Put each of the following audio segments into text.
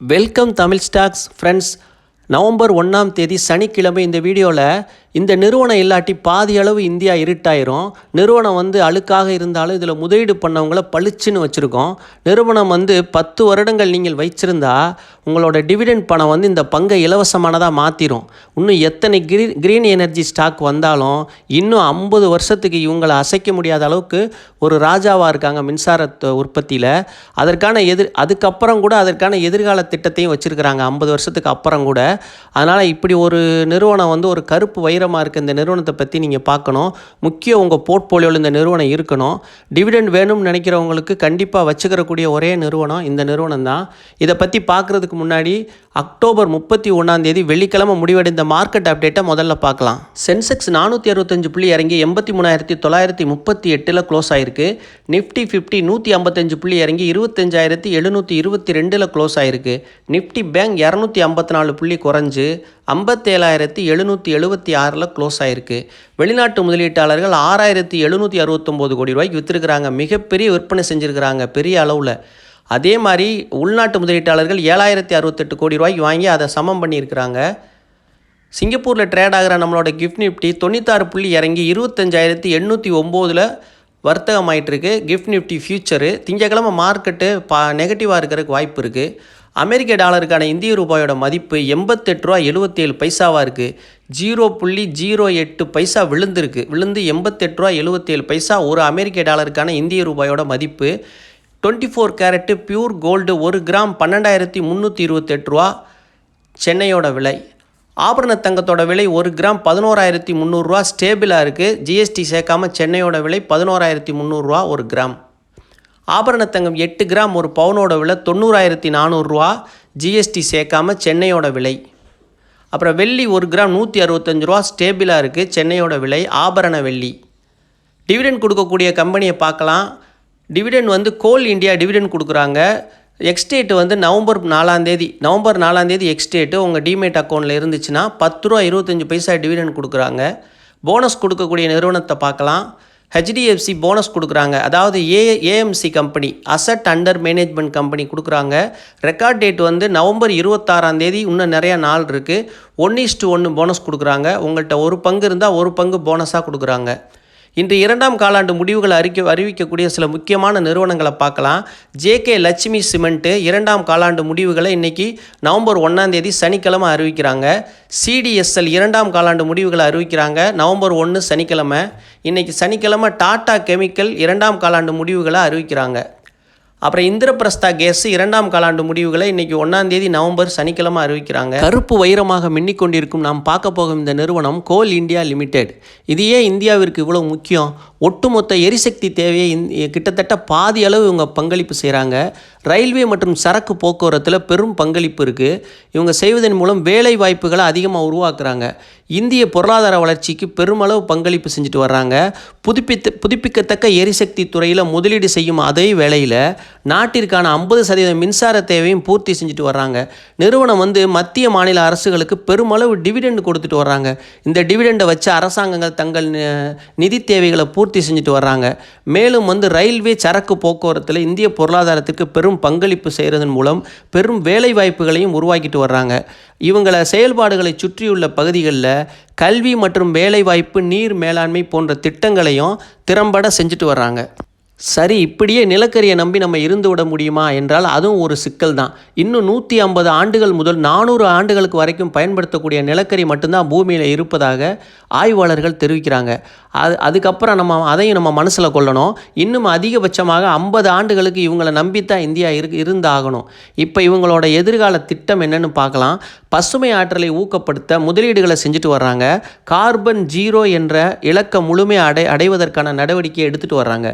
Welcome Tamil stocks friends November ஒன்றாம் தேதி சனிக்கிழமை இந்த வீடியோவில் இந்த நிறுவனம் இல்லாட்டி பாதி அளவு இந்தியா இருட்டாயிரும். நிறுவனம் வந்து அழுக்காக இருந்தாலும் இதில் முதலீடு பண்ணவங்கள பளிச்சுன்னு வச்சுருக்கோம். நிறுவனம் வந்து பத்து வருடங்கள் நீங்கள் வைச்சிருந்தா உங்களோட டிவிடெண்ட் பணம் வந்து இந்த பங்கை இலவசமானதாக மாற்றிடும் இன்னும் எத்தனை கிரீ க்ரீன் எனர்ஜி ஸ்டாக் வந்தாலும் இன்னும் ஐம்பது வருஷத்துக்கு இவங்களை அசைக்க முடியாத அளவுக்கு ஒரு ராஜாவாக இருக்காங்க மின்சார உற்பத்தியில். அதற்கான எதிர் அதுக்கப்புறம் கூட அதற்கான எதிர்கால திட்டத்தையும் வச்சுருக்கிறாங்க ஐம்பது வருஷத்துக்கு அப்புறம் கூட. அதனால் இப்படி ஒரு நிறுவனம் வந்து ஒரு கருப்பு வைரமாக இருக்க இந்த நிறுவனத்தை பற்றி நீங்கள் பார்க்கணும். முக்கிய உங்கள் போர்ட்ஃபோலியோவில் இந்த நிறுவனம் இருக்கணும். டிவிடெண்ட் வேணும்னு நினைக்கிறவங்களுக்கு கண்டிப்பாக வச்சுக்கிறக்கூடிய ஒரே நிறுவனம் இந்த நிறுவனம் தான். இதை பற்றி பார்க்குறதுக்கு முன்னாடி அக்டோபர் முப்பத்தி ஒன்றாந்தேதி வெள்ளிக்கிழமை முடிவடைந்த மார்க்கெட் அப்டேட்டை முதல்ல பார்க்கலாம். சென்செக்ஸ் நானூற்றி அறுபத்தஞ்சு புள்ளி இறங்கி எண்பத்தி மூணாயிரத்தி தொள்ளாயிரத்தி முப்பத்தி எட்டில் க்ளோஸ் ஆயிருக்கு. நிஃப்டி ஃபிஃப்டி நூற்றி ஐம்பத்தஞ்சு புள்ளி இறங்கி இருபத்தஞ்சாயிரத்தி எழுநூற்றி இருபத்தி ரெண்டில் க்ளோஸ் ஆயிருக்கு. நிஃப்டி பேங்க் இரநூத்தி ஐம்பத்தி நாலு புள்ளி குறைஞ்சு ஐம்பத்தேழாயிரத்தி எழுநூற்றி எழுபத்தி ஆறு ஆறில் க்ளோஸ் ஆயிருக்கு. வெளிநாட்டு முதலீட்டாளர்கள் ஆறாயிரத்தி எழுநூற்றி அறுபத்தொம்போது கோடி ரூபாய்க்கு விற்றுருக்குறாங்க மிகப்பெரிய விற்பனை செஞ்சுருக்கிறாங்க பெரிய அளவில். அதே மாதிரி உள்நாட்டு முதலீட்டாளர்கள் ஏழாயிரத்தி அறுபத்தெட்டு கோடி ரூபாய்க்கு வாங்கி அதை சமம் பண்ணியிருக்கிறாங்க. சிங்கப்பூரில் ட்ரேட் ஆகிற நம்மளோட கிஃப்ட் நிஃப்டி தொண்ணூத்தாறு புள்ளி இறங்கி இருபத்தஞ்சாயிரத்தி எண்ணூற்றி ஒம்போதில் வர்த்தகமாயிட்டிருக்கு கிஃப்ட் நிஃப்டி ஃபியூச்சரு திங்கக்கிழமை மார்க்கெட்டு பா நெகட்டிவாக இருக்கிறதுக்கு வாய்ப்பு இருக்குது அமெரிக்க டாலருக்கான இந்திய ரூபாயோட மதிப்பு எண்பத்தெட்டு ரூபா எழுபத்தேழு பைசாவாக இருக்குது ஜீரோ புள்ளி ஜீரோ எட்டு பைசா விழுந்திருக்கு. விழுந்து எண்பத்தெட்டு ரூபா எழுபத்தேழு பைசா ஒரு அமெரிக்க டாலருக்கான இந்திய ரூபாயோட மதிப்பு. Twenty four carat pure gold ஒரு கிராம் பன்னெண்டாயிரத்தி முந்நூற்றி இருபத்தெட்டு ரூபா. சென்னையோட விலை. ஆபரண தங்கத்தோட விலை ஒரு கிராம் பதினோராயிரத்தி முந்நூறுரூவா ஸ்டேபிளாக இருக்குது ஜிஎஸ்டி சேர்க்காம சென்னையோட விலை பதினோராயிரத்தி முந்நூறுரூவா ஒரு கிராம். ஆபரண தங்கம் எட்டு கிராம் ஒரு பவுனோட விலை தொண்ணூறாயிரத்தி நானூறுரூவா ஜிஎஸ்டி சேர்க்காம சென்னையோட விலை. அப்புறம் வெள்ளி ஒரு கிராம் நூற்றி அறுபத்தஞ்சு ரூபா ஸ்டேபிளாக இருக்குது சென்னையோட விலை ஆபரண வெள்ளி. டிவிடெண்ட் கொடுக்கக்கூடிய கம்பெனியை பார்க்கலாம். டிவிடெண்ட் வந்து கோல் இந்தியா டிவிடெண்ட் கொடுக்குறாங்க. எக்ஸ்டேட் வந்து நவம்பர் நாலாந்தேதி நவம்பர் நாலாந்தேதி எக்ஸ்டேட்டு உங்கள் டிமேட் அக்கௌண்ட்டில் இருந்துச்சுன்னா பத்து ரூபா இருபத்தஞ்சி பைசா டிவிடெண்ட் கொடுக்குறாங்க. போனஸ் கொடுக்கக்கூடிய நிறுவனத்தை பார்க்கலாம். ஹெச்டிஎஃப்சி போனஸ் கொடுக்குறாங்க. அதாவது A AMC company asset under management company கொடுக்குறாங்க. ரெக்கார்ட் டேட் வந்து நவம்பர் இருபத்தாறாம் தேதி இன்னும் நிறையா நாள் இருக்குது ஒன் இஸ்டு ஒன்று போனஸ் கொடுக்குறாங்க. உங்கள்கிட்ட ஒரு பங்கு இருந்தால் ஒரு பங்கு போனஸாக கொடுக்குறாங்க. இன்று இரண்டாம் காலாண்டு முடிவுகளை அறிக்க அறிவிக்கக்கூடிய சில முக்கியமான நிறுவனங்களை பார்க்கலாம். ஜேகே லட்சுமி சிமெண்ட்டு இரண்டாம் காலாண்டு முடிவுகளை இன்றைக்கி நவம்பர் ஒன்றாம் தேதி சனிக்கிழமை அறிவிக்கிறாங்க. சிடிஎஸ்எல் இரண்டாம் காலாண்டு முடிவுகளை அறிவிக்கிறாங்க. நவம்பர் ஒன்று சனிக்கிழமை. இன்றைக்கி சனிக்கிழமை டாடா கெமிக்கல் இரண்டாம் காலாண்டு முடிவுகளை அறிவிக்கிறாங்க. அப்புறம் இந்திரபிரஸ்தா கேஸ் இரண்டாம் காலாண்டு முடிவுகளை இன்னைக்கு ஒன்றாம் தேதி நவம்பர் சனிக்கிழமை அறிவிக்கிறாங்க. கருப்பு வைரமாக மின்னிக் கொண்டிருக்கும் நாம் பார்க்க போகும் இந்த நிறுவனம் கோல் இந்தியா லிமிடெட். இது ஏன் இந்தியாவிற்கு இவ்வளோ முக்கியம்? ஒட்டுமொத்த எரிசக்தி தேவையை கிட்டத்தட்ட பாதி அளவு இவங்க பங்களிப்பு செய்கிறாங்க ரயில்வே மற்றும் சரக்கு போக்குவரத்தில் பெரும் பங்களிப்பு இருக்குது இவங்க செய்வதன் மூலம் வேலை வாய்ப்புகளை அதிகமாக உருவாக்குறாங்க. இந்திய பொருளாதார வளர்ச்சிக்கு பெருமளவு பங்களிப்பு செஞ்சுட்டு வர்றாங்க. புதுப்பித்த புதுப்பிக்கத்தக்க எரிசக்தி துறையில் முதலீடு செய்யும் அதே வேளையில் நாட்டிற்கான ஐம்பது சதவீத மின்சார தேவையும் பூர்த்தி செஞ்சுட்டு வர்றாங்க. நிறுவனம் வந்து மத்திய மாநில அரசுகளுக்கு பெருமளவு டிவிடெண்ட் கொடுத்துட்டு வர்றாங்க. இந்த டிவிடெண்டை வச்சு அரசாங்கங்கள் தங்கள் நிதி தேவைகளை பூர்த்தி செஞ்சுட்டு வர்றாங்க. மேலும் வந்து ரயில்வே சரக்கு போக்குவரத்தில் இந்திய பொருளாதாரத்திற்கு பெரும் பங்களிப்பு செய்கிறதன் மூலம் பெரும் வேலை வாய்ப்புகளையும் உருவாக்கிட்டு வர்றாங்க. இவங்கள செயல்பாடுகளை சுற்றியுள்ள பகுதிகளில் கல்வி மற்றும் வேலைவாய்ப்பு நீர் மேலாண்மை போன்ற திட்டங்களையும் திறம்பட செஞ்சுட்டு வர்றாங்க. சரி இப்படியே நிலக்கரியை நம்பி நம்ம இருந்து விட முடியுமா என்றால் அதுவும் ஒரு சிக்கல் தான். இன்னும் நூற்றி ஐம்பது ஆண்டுகள் முதல் நானூறு ஆண்டுகளுக்கு வரைக்கும் பயன்படுத்தக்கூடிய நிலக்கரி மட்டும்தான் பூமியில் இருப்பதாக ஆய்வாளர்கள் தெரிவிக்கிறாங்க. அது அதுக்கப்புறம் நம்ம அதையும் நம்ம மனசில் கொள்ளணும். இன்னும் அதிகபட்சமாக ஐம்பது ஆண்டுகளுக்கு இவங்களை நம்பித்தான் இந்தியா இரு இருந்தாகணும். இப்போ இவங்களோட எதிர்கால திட்டம் என்னென்னு பார்க்கலாம். பசுமை ஆற்றலை ஊக்கப்படுத்த முதலீடுகளை செஞ்சுட்டு வர்றாங்க. கார்பன் ஜீரோ என்ற இலக்கை முழுமையாக அடை அடைவதற்கான நடவடிக்கையை எடுத்துகிட்டு வர்றாங்க.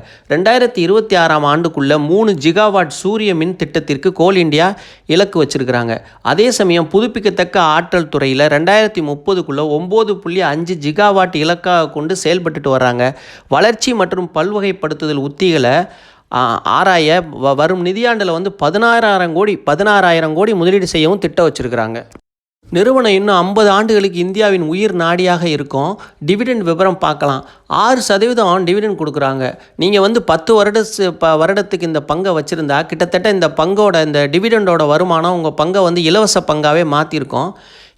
ரெண்டாயிரத்தி இருபத்தி ஆறாம் ஆண்டுக்குள்ளே மூணு ஜிகாவாட் சூரிய மின் திட்டத்திற்கு கோல் இந்தியா இலக்கு வச்சிருக்கிறாங்க. அதே சமயம் புதுப்பிக்கத்தக்க ஆற்றல் துறையில் ரெண்டாயிரத்தி முப்பதுக்குள்ளே ஒம்பது புள்ளி அஞ்சு ஜிகாவாட் இலக்காக கொண்டு செயல்பட்டுட்டு வர்றாங்க. வளர்ச்சி மற்றும் பல்வகைப்படுத்துதல் உத்திகளை ஆராய வ- வரும் நிதியாண்டில் வந்து பதினாறாயிரம் கோடி பதினாறாயிரம் கோடி முதலீடு செய்யவும் திட்டம் வச்சுருக்கிறாங்க. நிறுவனம் இன்னும் ஐம்பது ஆண்டுகளுக்கு இந்தியாவின் உயிர் நாடியாக இருக்கும். டிவிடெண்ட் விவரம் பார்க்கலாம். ஆறு சதவீதம் டிவிடெண்ட் கொடுக்குறாங்க. நீங்கள் வந்து பத்து வருட ப வருடத்துக்கு இந்த பங்கை வச்சுருந்தா கிட்டத்தட்ட இந்த பங்கோட இந்த டிவிடெண்டோட வருமானம் உங்கள் பங்கை வந்து இலவச பங்காகவே மாற்றிருக்கோம்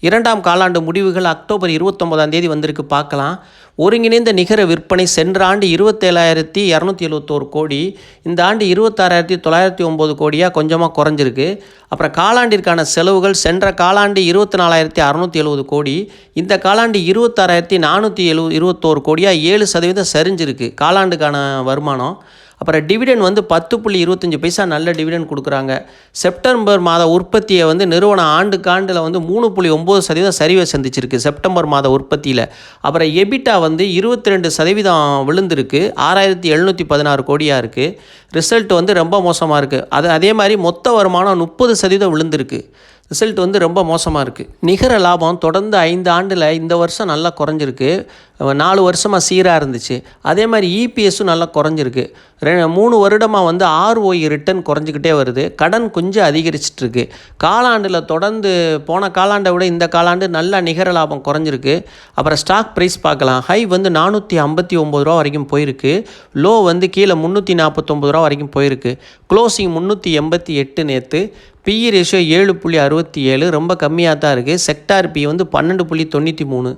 இரண்டாம் காலாண்டு முடிவுகள் அக்டோபர் இருபத்தொம்போதாம் தேதி வந்திருக்கு பார்க்கலாம். ஒருங்கிணைந்த நிகர விற்பனை சென்ற ஆண்டு இருபத்தேழாயிரத்தி இரநூத்தி எழுபத்தோரு கோடி இந்த ஆண்டு இருபத்தாறாயிரத்தி தொள்ளாயிரத்தி ஒம்பது கோடியாக கொஞ்சமாக குறைஞ்சிருக்கு. அப்புறம் காலாண்டிற்கான செலவுகள் சென்ற காலாண்டு இருபத்தி நாலாயிரத்தி அறநூற்றி எழுபது கோடி இந்த காலாண்டு இருபத்தாறாயிரத்தி நானூற்றி எழு இருபத்தோரு கோடியாக ஏழு சதவீதம் சரிஞ்சிருக்கு காலாண்டுக்கான வருமானம். அப்புறம் டிவிடெண்ட் வந்து பத்து புள்ளி இருபத்தஞ்சி பைசா நல்ல டிவிடெண்ட் கொடுக்குறாங்க. செப்டம்பர் மாத உற்பத்தியை வந்து நிறுவனம் ஆண்டுக்காண்டில் வந்து மூணு புள்ளி ஒம்பது சதவீதம் சரிவை சந்திச்சிருக்கு செப்டம்பர் மாத உற்பத்தியில். அப்புறம் எபிட்டா வந்து இருபத்தி ரெண்டு சதவீதம் விழுந்திருக்கு. ஆறாயிரத்தி எழுநூற்றி பதினாறு கோடியாக இருக்குது ரிசல்ட் வந்து ரொம்ப மோசமாக இருக்குது அது அதே மாதிரி மொத்த வருமானம் முப்பது சதவீதம் விழுந்திருக்கு. ரிசல்ட் வந்து ரொம்ப மோசமாக இருக்குது நிகர லாபம் தொடர்ந்து ஐந்து ஆண்டில் இந்த வருஷம் நல்லா குறைஞ்சிருக்கு. நாலு வருஷமாக சீராக இருந்துச்சு. அதே மாதிரி இபிஎஸும் நல்லா குறைஞ்சிருக்கு. ரெ மூணு வருடமாக வந்து ஆர்ஓஇ ரிட்டர்ன் குறைஞ்சிக்கிட்டே வருது. கடன் கொஞ்சம் அதிகரிச்சிட்ருக்கு. காலாண்டில் தொடர்ந்து போன காலாண்டை விட இந்த காலாண்டு நல்லா நிகர லாபம் குறைஞ்சிருக்கு. அப்புறம் ஸ்டாக் ப்ரைஸ் பார்க்கலாம். ஹை வந்து நானூற்றி ஐம்பத்தி ஒம்பது ரூபா வரைக்கும் போயிருக்கு. லோ வந்து கீழே முந்நூற்றி நாற்பத்தொம்பது ரூபா வரைக்கும் போயிருக்கு. க்ளோசிங் முந்நூற்றி எண்பத்தி எட்டு நேற்று பிஇ ரேஷியோ ஏழு புள்ளி அறுபத்தி ஏழு ரொம்ப கம்மியாக தான் இருக்குது செக்டார் பி வந்து பன்னெண்டு புள்ளி தொண்ணூற்றி மூணு.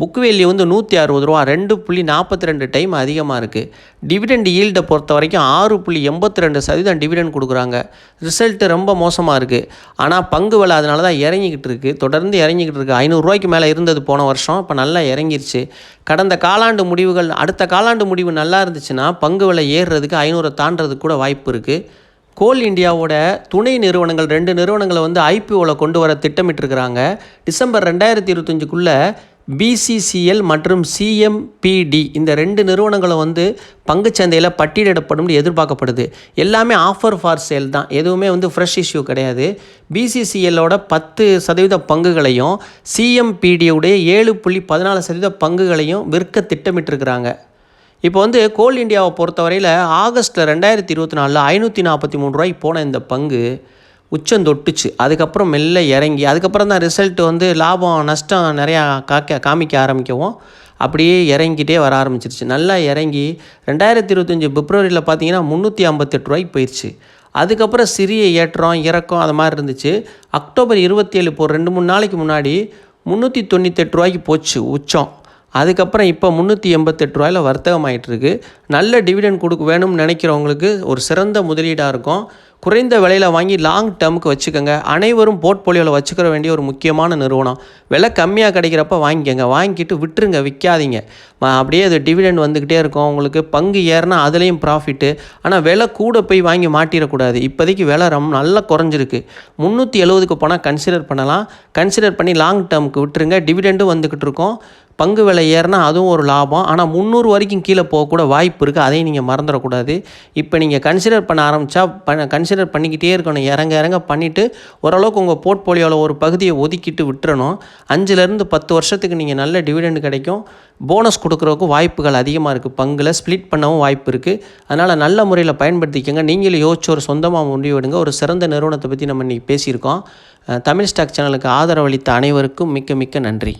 புக் வேல்யூ வந்து நூற்றி அறுபது ரூபா. ரெண்டு புள்ளி நாற்பத்தி ரெண்டு டைம் அதிகமாக இருக்குது டிவிடெண்ட் ஈல்டை பொறுத்த வரைக்கும் ஆறு புள்ளி எண்பத்தி ரெண்டு சதவீதம் டிவிடெண்ட் கொடுக்குறாங்க. ரிசல்ட்டு ரொம்ப மோசமாக இருக்குது ஆனால் பங்கு விலை அதனால தான் இறங்கிக்கிட்டு இருக்குது தொடர்ந்து இறங்கிக்கிட்டு இருக்குது ஐநூறுரூவாய்க்கு மேலே இருந்தது போன வருஷம். இப்போ நல்லா இறங்கிருச்சு. கடந்த காலாண்டு முடிவுகள் அடுத்த காலாண்டு முடிவு நல்லா இருந்துச்சுன்னா பங்கு விலை ஏறுறதுக்கு ஐநூறை தாண்டறதுக்கு கூட வாய்ப்பு இருக்குது கோல் இந்தியாவோட துணை நிறுவனங்கள் ரெண்டு நிறுவனங்களை வந்து ஐபிஓவில் கொண்டு வர திட்டமிட்டிருக்கிறாங்க. டிசம்பர் ரெண்டாயிரத்தி இருபத்தஞ்சுக்குள்ளே பிசிசிஎல் மற்றும் சிஎம்பிடி இந்த ரெண்டு நிறுவனங்களும் வந்து பங்குச்சந்தையில் பட்டியலிடப்படும் எதிர்பார்க்கப்படுது. எல்லாமே ஆஃபர் ஃபார் சேல் தான். எதுவுமே வந்து ஃப்ரெஷ் இஷ்யூ கிடையாது. பிசிசிஎல்லோட பத்து சதவீத பங்குகளையும் சிஎம்பிடியுடைய ஏழு புள்ளி பதினாலு சதவீத பங்குகளையும் விற்க திட்டமிட்டிருக்கிறாங்க. இப்போ வந்து கோல் இந்தியாவை பொறுத்தவரையில் ஆகஸ்ட்டில் ரெண்டாயிரத்தி இருபத்தி நாலில் ஐநூற்றி நாற்பத்தி மூணு ரூபாய்க்கு போன இந்த பங்கு. உச்சம் தொட்டுச்சு. அதுக்கப்புறம் மெல்ல இறங்கி அதுக்கப்புறம் தான் ரிசல்ட் வந்து லாபம் நஷ்டம் நிறையா காக்க காமிக்க ஆரம்பிக்கவும் அப்படியே இறங்கிட்டே வர ஆரம்பிச்சிருச்சு. நல்லா இறங்கி ரெண்டாயிரத்தி இருபத்தஞ்சி பிப்ரவரியில் பார்த்தீங்கன்னா முந்நூற்றி ஐம்பத்தெட்டு ரூபாய்க்கு போயிடுச்சு அதுக்கப்புறம் சிறிய ஏற்றம் இறக்கம் அது மாதிரி இருந்துச்சு. அக்டோபர் இருபத்தி ஏழு இப்போ ரெண்டு மூணு நாளைக்கு முன்னாடி முந்நூற்றி தொண்ணூத்தெட்டு ரூபாய்க்கு போச்சு உச்சம். அதுக்கப்புறம் இப்போ முந்நூற்றி எண்பத்தெட்டு ரூபாயில் வர்த்தகம் ஆகிட்டுருக்கு நல்ல டிவிடெண்ட் கொடுக்க வேணும்னு நினைக்கிறவங்களுக்கு ஒரு சிறந்த முதலீடாக இருக்கும். குறைந்த விலையில் வாங்கி லாங் டேர்முக்கு வச்சுக்கோங்க. அனைவரும் போர்ட்போலியோவில் வச்சுக்கிற வேண்டிய ஒரு முக்கியமான நிறுவனம். விலை கம்மியாக கிடைக்கிறப்ப வாங்கிக்கோங்க. வாங்கிட்டு விட்டுருங்க விற்காதீங்க அப்படியே அது டிவிடெண்ட் வந்துக்கிட்டே இருக்கும். உங்களுக்கு பங்கு ஏறினா அதுலேயும் ப்ராஃபிட்டு ஆனால் விலை கூட போய் வாங்கி மாட்டிடக்கூடாது. இப்போதைக்கு விலை ரொம்ப நல்லா குறைஞ்சிருக்கு. முந்நூற்றி எழுபதுக்கு போனால் கன்சிடர் பண்ணலாம். கன்சிடர் பண்ணி லாங் டேர்முக்கு விட்டுருங்க. டிவிடெண்டும் வந்துக்கிட்டு இருக்கோம். பங்கு விலை ஏறினா அதுவும் ஒரு லாபம். ஆனால் முந்நூறு வரைக்கும் கீழே போகக்கூட வாய்ப்பு இருக்குது அதையும் நீங்கள் மறந்துடக்கூடாது. இப்போ நீங்கள் கன்சிடர் பண்ண ஆரம்பித்தா பண்ண கன்சிடர் பண்ணிக்கிட்டே இருக்கணும். இறங்க இறங்க பண்ணிவிட்டு ஓரளவுக்கு உங்கள் போர்ட்ஃபோலியோவில் ஒரு பகுதியை ஒதுக்கிட்டு விட்டுறணும். அஞ்சுலேருந்து பத்து வருஷத்துக்கு நீங்கள் நல்ல டிவிடெண்ட் கிடைக்கும். போனஸ் கொடுக்குறதுக்கு வாய்ப்புகள் அதிகமாக இருக்குது பங்கில் ஸ்ப்ளிட் பண்ணவும் வாய்ப்பு இருக்குது அதனால் நல்ல முறையில் பயன்படுத்திக்கோங்க. நீங்களும் யோசிச்சு ஒரு சொந்தமாக முடிவெடுங்க. ஒரு சிறந்த நிறுவனத்தை பற்றி நம்ம இன்றைக்கி பேசியிருக்கோம். தமிழ் ஸ்டாக் சேனலுக்கு ஆதரவளித்த அனைவருக்கும் மிக்க மிக்க நன்றி.